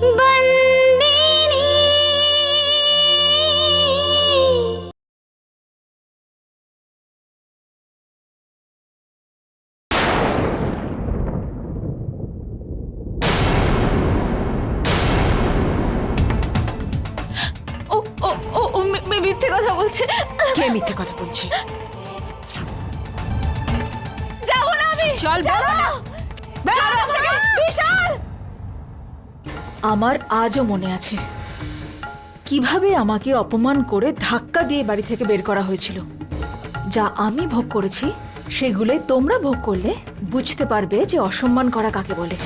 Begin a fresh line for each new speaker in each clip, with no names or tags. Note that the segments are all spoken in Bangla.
Bye.
আমার আজও মনে আছে। কীভাবে আমাকে অপমান করে ধাক্কা দিয়ে বাড়ি থেকে বের করা হয়েছিল। যা আমি ভোগ করেছি সেগুলো তোমরা ভোগ করলে বুঝতে পারবে যে অসম্মান করা কাকে বলে।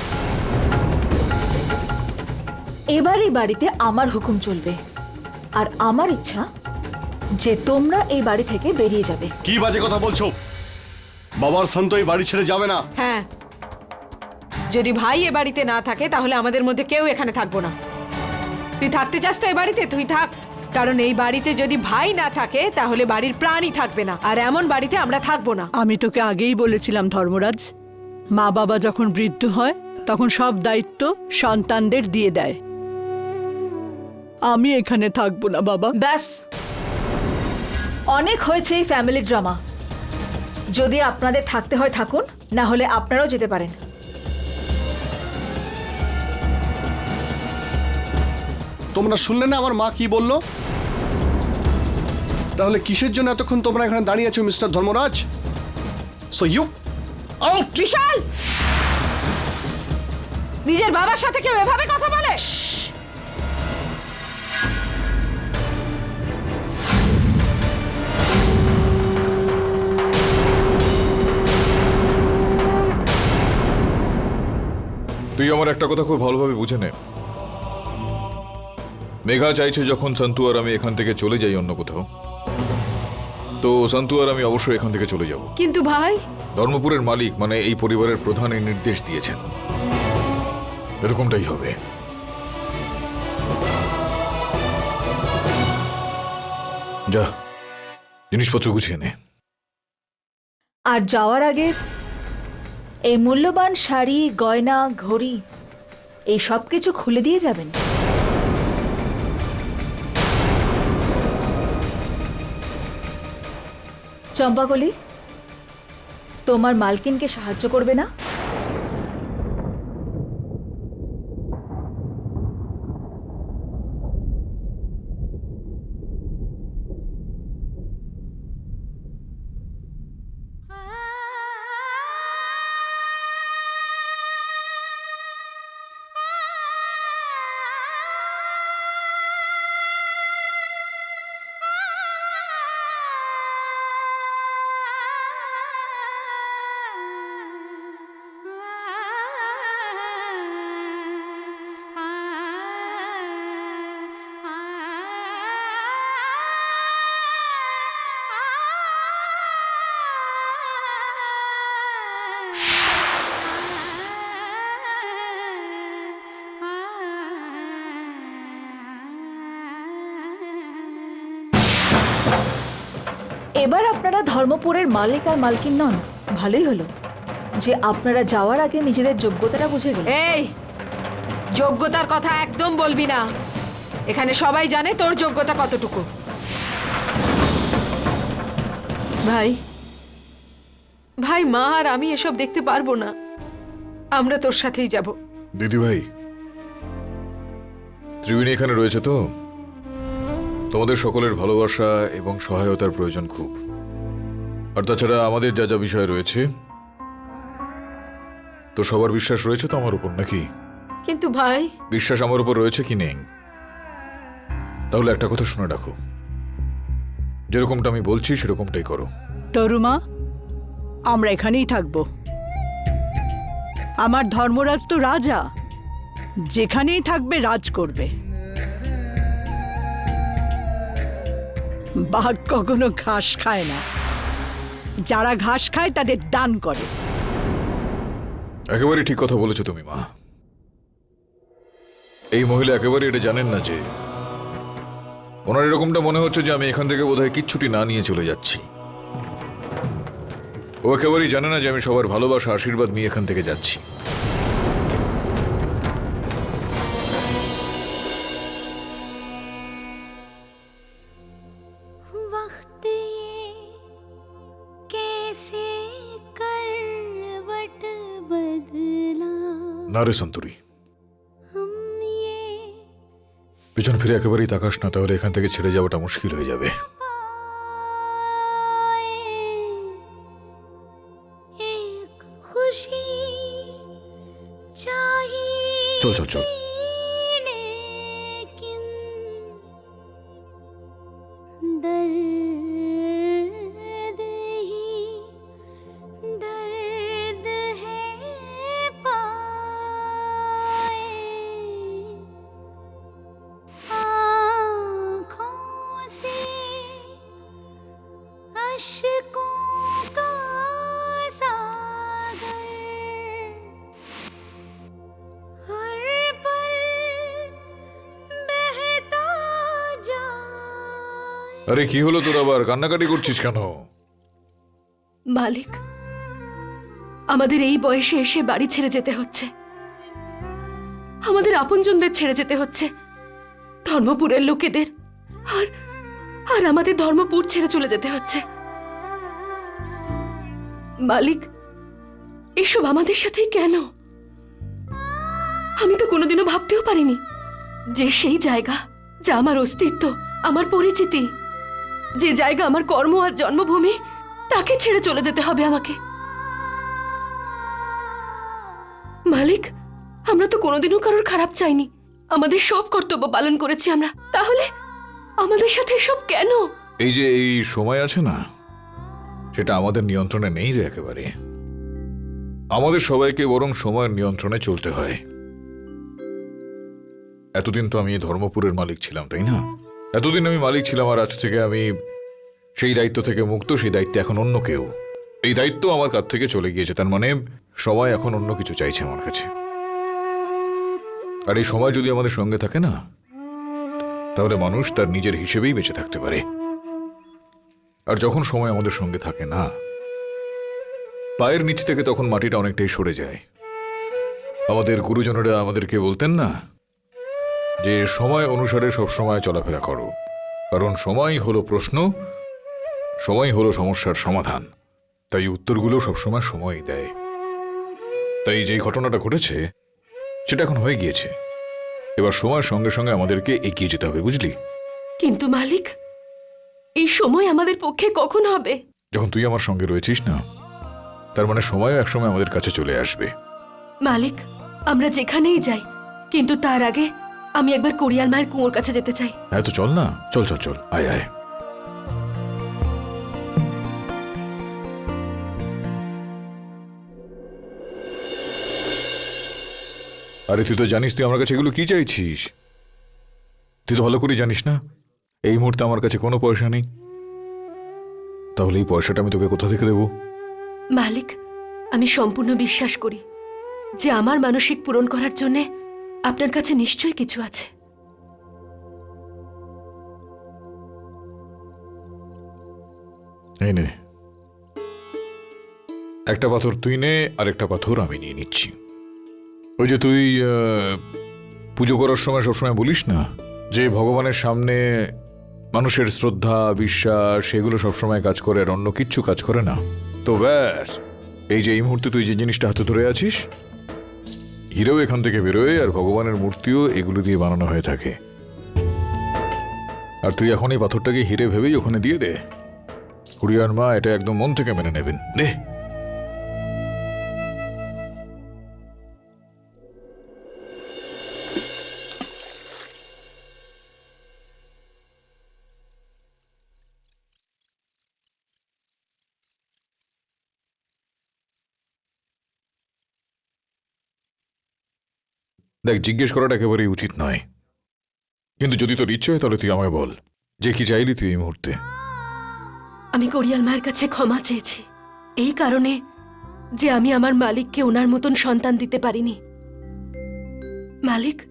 এবার এই বাড়িতে আমার হুকুম চলবে। আর আমার ইচ্ছা যে তোমরা এই বাড়ি থেকে বেরিয়ে যাবে।
কি বাজে কথা বলছো? বাবার সন্ত এই বাড়ি ছেড়ে যাবে না।
হ্যাঁ। যদি ভাই এ বাড়িতে না থাকে তাহলে আমাদের মধ্যে কেউ এখানে থাকব না। তুই থাকতে চাস তো এ বাড়িতে? তুই থাক। কারণ এই বাড়িতে যদি ভাই না থাকে তাহলে বাড়ির প্রাণই থাকবে না। আর এমন বাড়িতে আমরা থাকব না।
আমি তোকে আগেই বলেছিলাম ধর্মরাজ। মা বাবা যখন বৃদ্ধ হয় তখন সব দায়িত্ব সন্তানদের দিয়ে দেয়। আমি এখানে থাকব না বাবা।
ব্যাস। অনেক হয়েছে এই ফ্যামিলি ড্রামা যদি আপনাদের থাকতে হয় থাকুন না হলে আপনারাও যেতে পারেন।
তোমরা শুনলে না? আমার মা কি বলল? তাহলে কিসের জন্য এতক্ষণ তোমরা এখানে দাঁড়িয়ে আছো mister Dharmaraj? So you out
Vishal! নিজের বাবার সাথে কেউ এভাবে কথা বলে?
তুই আমার একটা কথা খুব ভালোভাবে বুঝে নে। মেঘা চাইছে যখন সন্তু আর আমি এখান থেকে চলে যাই অন্য কোথাও। তো সন্তু আর আমি অবশ্যই এখান থেকে চলে যাব।
কিন্তু ভাই?
ধর্মপুরের মালিক মানে এই পরিবারের প্রধান এই নির্দেশ দিয়েছেন। এরকমটাই হবে। যা জিনিসপত্র গুছিয়ে নে।
আর যাওয়ার আগে এই মূল্যবান শাড়ি গয়না ঘড়ি এই সব কিছু খুলে দিয়ে যাবেন? চম্পাকলি তোমার মালকিনকে সাহায্য করবে না? আপনারা ধর্মপুরের মালিক আর মালকিন নন। ভালোই হলো। যে আপনারা যাওয়ার আগে নিজেদের যোগ্যতাটা বুঝে গেলেন
এই যোগ্যতার কথা একদম বলবি না। এখানে সবাই জানে তোর যোগ্যতা কতটুকু। ভাই ভাই মা আর আমি এসব দেখতে পারব না। আমরা তোর সাথেই যাব।
দিদি ভাই ত্রিবেণী এখানে রয়েছে তো? তোমাদের সকলের ভালোবাসা এবং সহায়তার প্রয়োজন খুব। আর তাছাড়া আমাদের যা যা বিষয় রয়েছে তো সবার বিশ্বাস রয়েছে তো আমার উপর নাকি?
কিন্তু ভাই।
বিশ্বাস আমার উপর রয়েছে কি নেই? তাহলে একটা কথা শুনে রাখো। যেরকমটা আমি বলছি সেরকমটাই করো।
তরুমা আমরা এখানেই থাকব। আমার ধর্মরাজ তো রাজা। যেখানেই থাকবে রাজ করবে। বাঘ কখনো ঘাস খায় না। যারা ঘাস খায়, তাদের দান করে।
একেবারে ঠিক কথা বলেছ তুমি, মা। এই মহিলা একেবারে এটা জানেন না যে, ওনার এরকমটা মনে হচ্ছে যে আমি এখান থেকে বোধহয় কিচ্ছুটি না নিয়ে চলে যাচ্ছি। ও একেবারেই জানে না যে আমি সবার ভালোবাসা, আশীর্বাদ নিয়ে এখান থেকে যাচ্ছি। না রে সন্তুরি পিছন ফিরে একেবারেই তাকাস না তাহলে এখান থেকে ছেড়ে যাওয়াটা মুশকিল হয়ে যাবে। চল চল চল। আরে, কি হলো তোর আবার? কান্নাকাটি করছিস কেন?
মালিক, আমাদের এই বয়সে এসে বাড়ি ছেড়ে যেতে হচ্ছে। আমাদের আপনজনদের ছেড়ে যেতে হচ্ছে। ধর্মপুরের লোকেদের আর আর আমাদের ধর্মপুর ছেড়ে চলে যেতে হচ্ছে। মালিক, এসব আমাদের সাথেই কেন? আমি তো কোনোদিনও ভাবতেও পারিনি যে সেই জায়গা যা আমার অস্তিত্ব, আমার পরিচিতি যে জায়গা আমার কর্ম আর জন্মভূমি, তাকে ছেড়ে চলে যেতে হবে আমাকে। মালিক, আমরা তো কোনোদিনও কারোর খারাপ চাইনি। আমাদের সব কর্তব্য পালন করেছি আমরা। তাহলে আমাদের সাথে সব কেন?
এই যে এই সময় আছে না, সেটা আমাদের নিয়ন্ত্রণে নেই রে একেবারে। আমাদের সবাইকে বরং সময়ের নিয়ন্ত্রণে চলতে হয়। এতদিন তো আমি ধর্মপুরের মালিক ছিলাম, তাই না? এতদিন আমি মালিক ছিলাম আর আজ থেকে আমি সেই দায়িত্ব থেকে মুক্ত, সেই দায়িত্বে এখন অন্য কেউ। এই দায়িত্ব আমার কাছ থেকে চলে গিয়েছে, তার মানে সবাই এখন অন্য কিছু চাইছে আমার কাছে। আর এই সময় যদি আমাদের সঙ্গে থাকে না, তাহলে মানুষ তার নিজের হিসেবেই বেঁচে থাকতে পারে। আর যখন সময় আমাদের সঙ্গে থাকে না, পায়ের নিচ থেকে তখন মাটিটা অনেকটাই সরে যায়। আমাদের গুরুজনেরা আমাদেরকে বলতেন না যে সময় অনুসারে সব সময় চলাফেরা করো। কারণ সময় হলো প্রশ্ন সময় হলো সমস্যার সমাধান। তাই উত্তরগুলো সবসময় সময় দেয়। তাই যে ঘটনাটা ঘটেছে সেটা এখন হয়ে গিয়েছে। এবার সময়ের সঙ্গে সঙ্গে আমাদেরকে এগিয়ে যেতে হবে বুঝলি?
কিন্তু মালিক এই সময় আমাদের পক্ষে কখন হবে?
যখন তুই আমার সঙ্গে রয়েছিস না তার মানে সময়ও একসময় আমাদের কাছে চলে আসবে।
মালিক আমরা যেখানেই যাই কিন্তু তার আগে আমি একবার কোরিয়াল মায়ের কুয়োর কাছে যেতে চাই।
হ্যাঁ তো চল না। চল চল চল। আয় আয়। আরে তুই তো জানিস তুই আমার কাছে এগুলো কি চাইছিস? তুই তো ভালো করে জানিস না? এই মুহূর্তে আমার কাছে কোনো পয়সা নেই। তাহলে এই পয়সাটা আমি তোকে কোথা থেকে দেবো?
মালিক আমি সম্পূর্ণ বিশ্বাস করি যে আমার মানসিক পূরণ করার জন্যে আপনার কাছে নিশ্চয়ই কিছু আছে।
একটা পাথর তুই নে, আর একটা পাথর আমি নিয়ে নিচ্ছি। ওই যে তুই পুজো করার সময় সবসময় বলিস না, যে ভগবানের সামনে মানুষের শ্রদ্ধা, বিশ্বাস সেগুলো সবসময় কাজ করে আর অন্য কিচ্ছু কাজ করে না। তো ব্যাস, এই যে এই মুহূর্তে তুই যে জিনিসটা হাতে ধরে আছিস হিরেও এখান থেকে বেরোয় আর ভগবানের মূর্তিও এগুলো দিয়ে বানানো হয়ে থাকে। আর তুই এখন এই পাথরটাকে হিরে ভেবেই ওখানে দিয়ে দে। কুরিয়ার মা, এটা একদম মন থেকে মেনে নেবেন। দে। দেখ জিজ্ঞেস করাটা একেবারেই উচিত নয়। কিন্তু যদি তোর ইচ্ছে হয় তাহলে তুই আমায় বল যে কি চাইলি তুই এই মুহূর্তে।
আমি কোরিয়াল মায়ের কাছে ক্ষমা চেয়েছি। এই কারণে যে আমি আমার মালিককে ওনার মতন সন্তান দিতে পারিনি। মালিক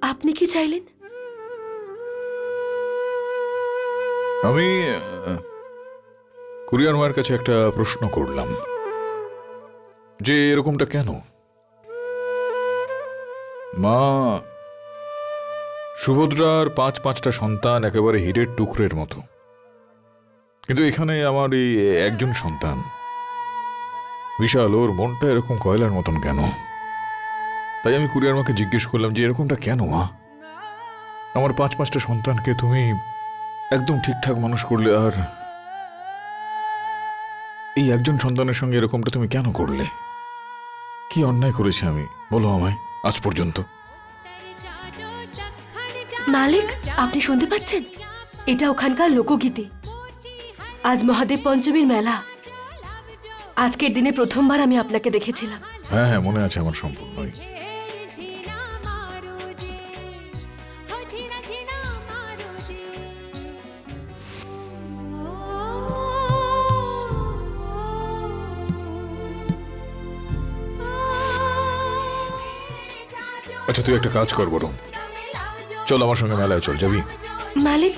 আপনি কি চাইলেন?
আমি আহ, কুরিয়ার মায়ের কাছে একটা প্রশ্ন করলাম। যে এরকমটা কেন? মা, সুভদ্রার পাঁচ পাঁচটা সন্তান একেবারে হীরের টুকরের মতো। কিন্তু এখানে আমার এই একজন সন্তান। বিশাল, ওর মনটা এরকম কয়লার মতন কেন? তাই আমি কুরিয়ার মাকে জিজ্ঞেস করলাম যে, এরকমটা কেন মা? আমার পাঁচ পাঁচটা সন্তানকে তুমি একদম ঠিকঠাক মানুষ করলে আর এই একজন সন্তানের সঙ্গে এরকমটা তুমি কেন করলে? কি অন্যায় করেছি আমি? বলো আমায়। আজ পর্যন্ত।
মালিক আপনি শুনতে পাচ্ছেন? এটা ওখানকার লোকগীতি। আজ মহাদেব পঞ্চমীর মেলা। আজকের দিনে প্রথমবার আমি আপনাকে দেখেছিলাম।
হ্যাঁ হ্যাঁ মনে আছে আমার সম্পূর্ণই। আচ্ছা তুই একটা কাজ কর বরং। চল আমার সঙ্গে মেলায় চল যাবি?
মালিক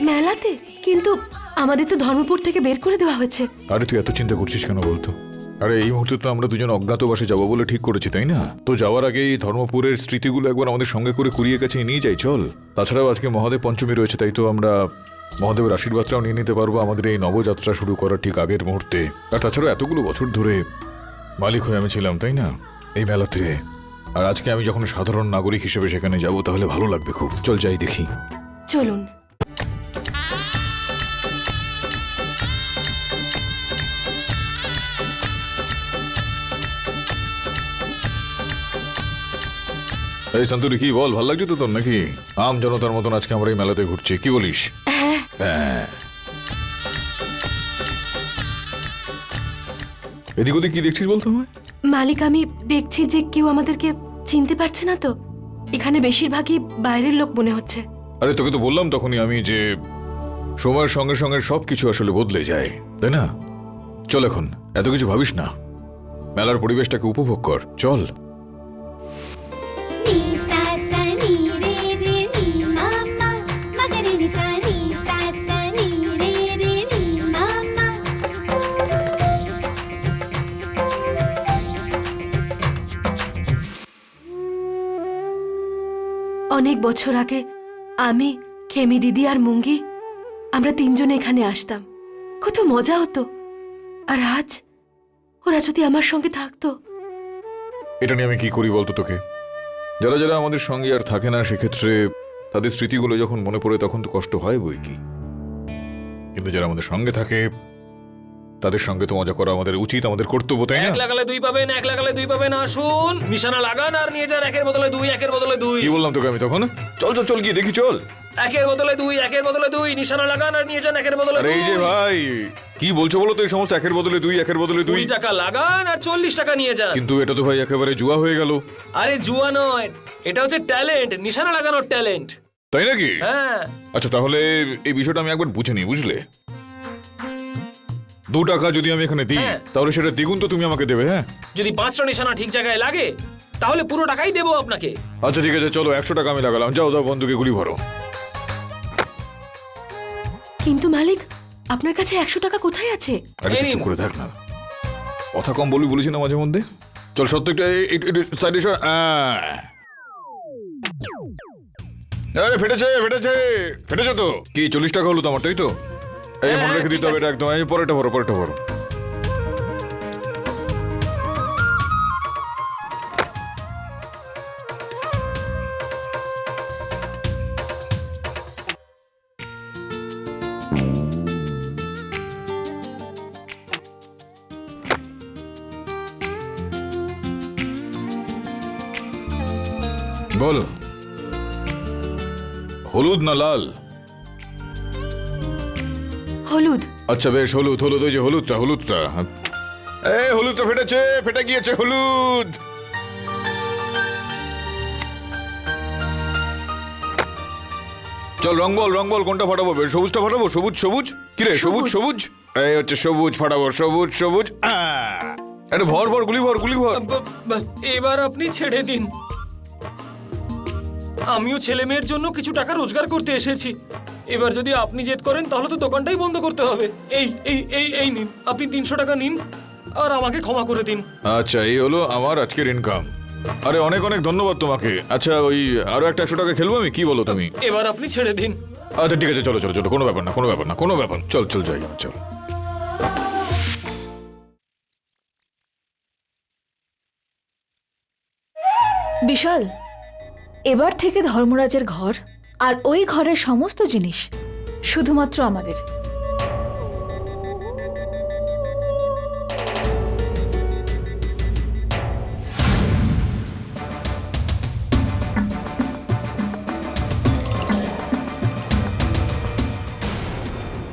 মেলাতে? কিন্তু আমাদের তো ধর্মপুর থেকে বের করে দেওয়া হয়েছে।
আরে তুই এত চিন্তা করছিস কেন বলতো? আরে এই মুহূর্তে তো আমরা দুজন অজ্ঞাতবাসে যাব বলে ঠিক করেছি তাই না? তো যাওয়ার আগে এই ধর্মপুরের স্মৃতিগুলো একবার আমাদের সঙ্গে করে কুড়িয়ে কাছে নিয়ে যাই চল। তাছাড়াও আজকে মহাদেব পঞ্চমী রয়েছে তাই তো আমরা মহাদেবের আশীর্বাদটাও নিয়ে নিতে পারব আমাদের এই নবযাত্রা শুরু করার ঠিক আগের মুহূর্তে। আর তাছাড়াও এতগুলো বছর ধরে মালিক হয়ে আমি ছিলাম তাই না? এই মেলাতে। আর আজকে আমি যখন সাধারণ নাগরিক হিসেবে সেখানে যাব তাহলে ভালো লাগবে খুব। চল যাই দেখি।
চলুন।
এই সন্তুরি কি বল ভালো লাগছে তো তোর নাকি? আম জনতার মতন আজকে আমরা এই মেলাতে ঘুরছি কি বলিস? হ্যাঁ। এদিক ওদিক কি দেখছিস বলতো আমায়?
মালিক, আমি দেখছি যে কেউ আমাদেরকে চিনতে পারছে না তো। এখানে বেশিরভাগই বাইরের লোক মনে হচ্ছে।
আরে, তোকে তো বললাম তখনই আমি যে সময়ের সঙ্গে সঙ্গে সব কিছু আসলে বদলে যায়, তাই না? চল এখন, এত কিছু ভাবিস না। মেলার পরিবেশটাকে উপভোগ কর, চল।
অনেক বছর আগে আমি, খেমি দিদি আর মুঙ্গি, আমরা তিনজনে এখানে আসতাম। কত মজা হতো। আর আজ ওরা যদি আমার সঙ্গে থাকতো।
এটা নিয়ে আমি কি করি বলতো তোকে? যারা যারা আমাদের সঙ্গে আর থাকে না, সেক্ষেত্রে তাদের স্মৃতিগুলো যখন মনে পড়ে, তখন তো কষ্ট হয় বই কি। কিন্তু যারা আমাদের সঙ্গে থাকে তাদের সঙ্গে তো মজা করা আমাদের উচিত আমাদের কর্তব্য তাই
এক লাগালে দুই পাবেন এক লাগালে দুই পাবেন আসুন। নিশানা লাগান আর নিয়ে যান একের বদলে দুই একের বদলে দুই।
কি বললাম তোকে আমি তখন? চল চল চল গিয়ে দেখি চল।
একের বদলে দুই একের বদলে দুই নিশানা লাগান আর নিয়ে যান একের বদলে
আরে
দুই
এই যে ভাই কি বলছো বলো তো এই সমস্ত একের বদলে দুই একের বদলে দুই?
দুই টাকা লাগান আর চল্লিশ টাকা নিয়ে যান।
কিন্তু এটা তো ভাই একেবারে জুয়া হয়ে গেল।
আরে জুয়া নয় এটা হচ্ছে ট্যালেন্ট নিশানা লাগানোর ট্যালেন্ট।
তাই নাকি?
হ্যাঁ।
আচ্ছা তাহলে এই বিষয়টা আমি একবার বুঝে নি বুঝলে? দু টাকা যদি আমি এখানে দিই
হ্যাঁ।
তাহলে সেটা দ্বিগুণ তো তুমি আমাকে দেবে হ্যাঁ?
যদি পাঁচটা নিশানা ঠিক জায়গায় লাগে তাহলে পুরো টাকাই দেবো আপনাকে।
আচ্ছা ঠিক আছে চলো একশো টাকা আমি লাগালাম। যাও যাও বন্ধুকে গুলি ভরো।
কিন্তু মালিক আপনার কাছে একশো টাকা কোথায় আছে?
আরে
এই নিন।
চুপ করে থাক না। কথা কম বলবি বলেছি না মাঝে মধ্যে? চল সত্য একটা সাইডে আরে ফেটেছে ফেটেছে ফেটেছে তো। কি চল্লিশ টাকা হলো তো আমার তাই তো? এই মনে রেখে দিতে হবে এটা একদম। এই পরেটা ভরো পরেটা ভরো। বল। হলুদ না লাল? আচ্ছা বেশ হলুদ হলুদ ওই যে হলুদটা হলুদটা। এই হলুদটা ফেটেছে ফেটে গিয়েছে হলুদ। চল রং বল রং বল কোনটা ফাটাবো? বেশ সবুজটা ফাটাবো? সবুজ সবুজ? কি রে সবুজ সবুজ। এই হচ্ছে সবুজ ফাটাবো সবুজ সবুজ! আরে ভর ভর গুলি ভর গুলি ভর।
এবার আপনি ছেড়ে দিন। আমিও ছেলে মেয়ের জন্য কিছু টাকা রোজগার করতে এসেছি। এবার যদি আপনি জেদ করেন তাহলে তো দোকানটাই বন্ধ করতে হবে। এই এই এই এই নিন। আপনি তিনশো টাকা নিন আর আমাকে ক্ষমা করে দিন।
আচ্ছা এই হলো আমার আজকের ইনকাম আরে অনেক অনেক ধন্যবাদ তোমাকে। আচ্ছা ওই আরও একটা একশো টাকা খেলব আমি? কি বলো তুমি?
এবার আপনি ছেড়ে দিন।
আচ্ছা ঠিক আছে চলো চলো চলো কোনো ব্যাপার না কোনো ব্যাপার না কোনো ব্যাপার না। চল চল যাই চল।
বিশাল এবার থেকে ধর্মরাজের ঘর। আর ওই ঘরের সমস্ত জিনিস শুধুমাত্র আমাদের।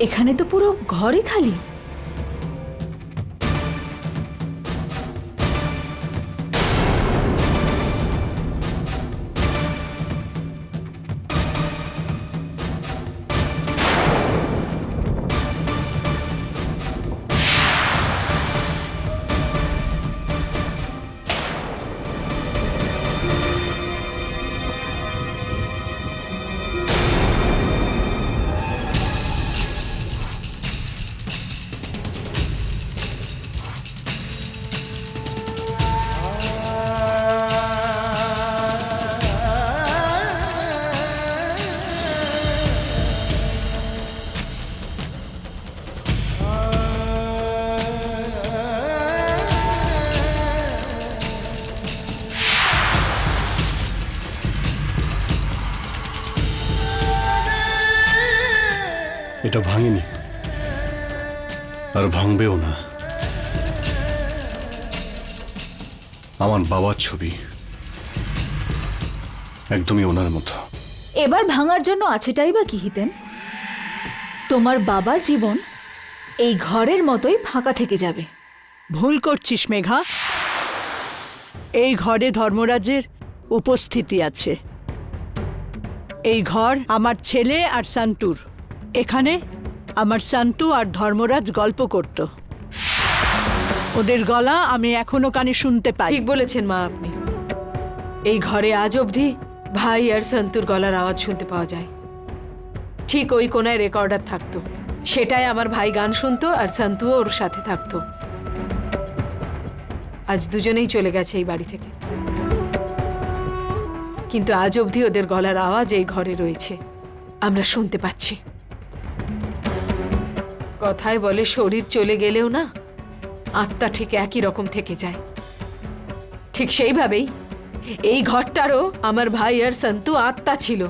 এখানে তো পুরো ঘরই খালি।
এটা ভাঙেনি। আর ভাঙবেও না। আমার বাবার ছবি একদমই ওনার মতো।
এবার ভাঙার জন্য আছেটাই বা কি হিতেন? তোমার বাবার জীবন এই ঘরের মতোই ফাঁকা থেকে যাবে।
ভুল করছিস মেঘা। এই ঘরে ধর্মরাজের উপস্থিতি আছে। এই ঘর আমার ছেলে আর সান্তুর। এখানে আমার সান্তু আর ধর্মরাজ গল্প করত। ওদের গলা আমি এখনও কানে শুনতে পাই।
ঠিক বলেছেন মা আপনি। এই ঘরে আজ অবধি ভাই আর সন্তুর গলার আওয়াজ শুনতে পাওয়া যায়। ঠিক ওই কোনায় রেকর্ডার থাকতো। সেটাই আমার ভাই গান শুনতো আর সন্তুও ওর সাথে থাকতো। আজ দুজনেই চলে গেছে এই বাড়ি থেকে। কিন্তু আজ অবধি ওদের গলার আওয়াজ এই ঘরে রয়েছে। আমরা শুনতে পাচ্ছি। কথায় বলে শরীর চলে গেলেও না, আত্মা ঠিক একই রকম থেকে যায়। ঠিক সেইভাবেই এই ঘরটারও আমার ভাই আর সন্তু আত্মা ছিল।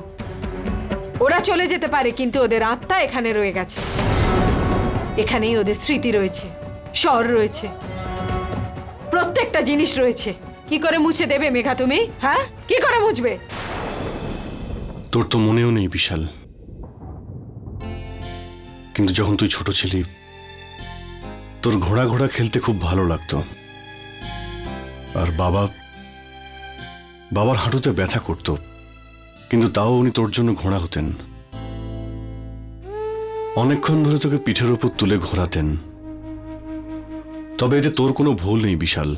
ওরা চলে যেতে পারে, কিন্তু ওদের আত্মা এখানে রয়ে গেছে। এখানেই ওদের স্মৃতি রয়েছে, স্বর রয়েছে। প্রত্যেকটা জিনিস রয়েছে। কি করে মুছে দেবে মেঘা তুমি হ্যাঁ? কি করে মুছবে?
তোর তো মনেও নেই বিশাল। কিন্তু যখন তুই ছোট ছিলি, তোর ঘোড়া ঘোড়া খেলতে খুব ভালো লাগতো। আর বাবা, বাবার হাঁটুতে ব্যথা করত, কিন্তু তাও উনি তোর জন্য ঘোড়া হতেন। অনেকক্ষণ ধরে তোকে পিঠের ওপর তুলে ঘোরাতেন। তবে এতে তোর কোনো ভুল নেই বিশাল।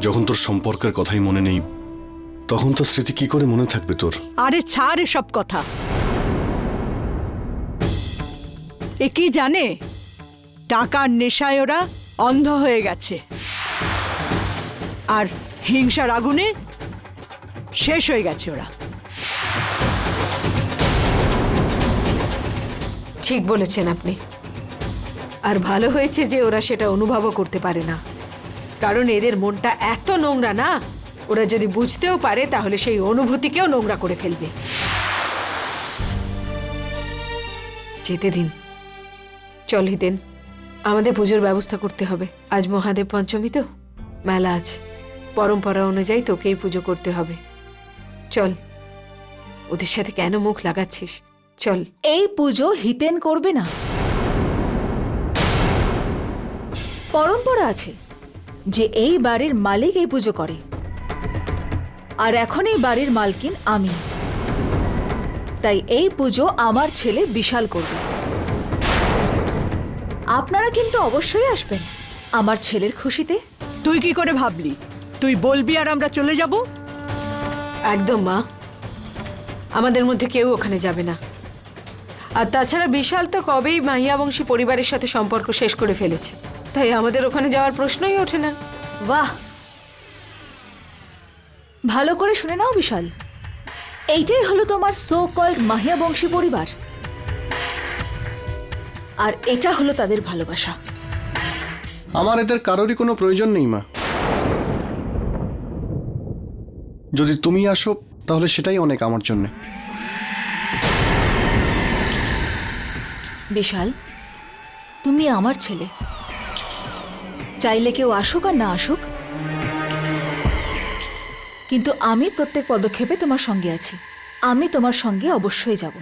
যখন তোর সম্পর্কের কথাই মনে নেই, তখন তো স্মৃতি কি করে মনে থাকবে তোর?
আরে ছাড় এসব কথা। এ কি জানে? টাকার নেশায় ওরা অন্ধ হয়ে গেছে। আর হিংসার আগুনে শেষ হয়ে গেছে ওরা।
ঠিক বলেছেন আপনি। আর ভালো হয়েছে যে ওরা সেটা অনুভবও করতে পারে না। কারণ এদের মনটা এত নোংরা না, ওরা যদি বুঝতেও পারে তাহলে সেই অনুভূতিকেও নোংরা করে ফেলবে। যেতে দিন। চল হিতেন। আমাদের পুজোর ব্যবস্থা করতে হবে। আজ মহাদেব পঞ্চমী তো? মেলা আছে। পরম্পরা অনুযায়ী তোকেই পুজো করতে হবে। চল। ওদের সাথে কেন মুখ লাগাচ্ছিস? চল।
এই পুজো হিতেন করবে না। পরম্পরা আছে যে এই বাড়ির মালিক এই পুজো করে। আর এখন এই বাড়ির মালকিন আমি। তাই এই পুজো আমার ছেলে বিশাল করবে। আপনারা কিন্তু অবশ্যই আসবেন। আমার ছেলের খুশিতে।
তুই কি করে ভাবলি? তুই বলবি আর আমরা চলে যাব?
একদম মা। আমাদের মধ্যে কেউ ওখানে যাবে না। আর তাছাড়া বিশাল তো কবেই মাহিয়া বংশী পরিবারের সাথে সম্পর্ক শেষ করে ফেলেছে। তাই আমাদের ওখানে যাওয়ার প্রশ্নই ওঠে না।
বাহ! ভালো করে শুনে নাও বিশাল। এইটাই হলো তোমার সো কল্ড মাহিয়া বংশী পরিবার। আর এটা হলো তাদের ভালোবাসা।
আমার এদের কারোরই কোনো প্রয়োজন নেই মা। যদি তুমি আসো তাহলে সেটাই অনেক আমার জন্য।
বিশাল তুমি আমার ছেলে। চাইলে কেউ আসুক আর না আসুক কিন্তু আমি প্রত্যেক পদক্ষেপে তোমার সঙ্গে আছি। আমি তোমার সঙ্গে অবশ্যই যাব।